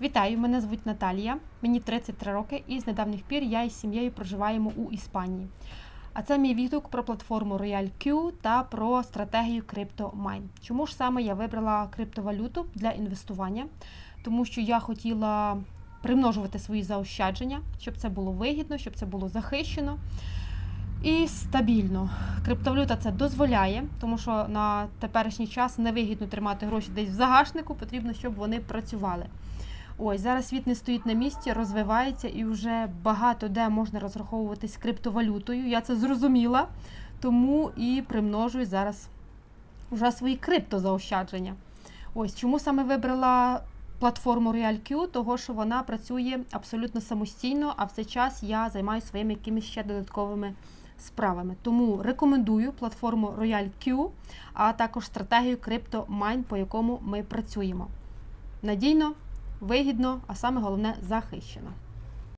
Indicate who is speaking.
Speaker 1: Вітаю, мене звуть Наталія, мені 33 роки, і з недавніх пір я із сім'єю проживаємо у Іспанії. А це мій відгук про платформу Royal Q та про стратегію CryptoMine. Чому ж саме я вибрала криптовалюту для інвестування? Тому що я хотіла примножувати свої заощадження, щоб це було вигідно, щоб це було захищено і стабільно. Криптовалюта це дозволяє, тому що на теперішній час невигідно тримати гроші десь в загашнику, потрібно, щоб вони працювали. Ось зараз світ не стоїть на місці, розвивається і вже багато де можна розраховуватись криптовалютою. Я це зрозуміла, тому і примножую зараз вже свої криптозаощадження. Ось чому саме вибрала платформу RealQ, того що вона працює абсолютно самостійно, а в цей час я займаюся своїми якимись ще додатковими справами. Тому рекомендую платформу RoyalQ, а також стратегію CryptoMine, по якому ми працюємо. Надійно, вигідно, а саме головне захищено.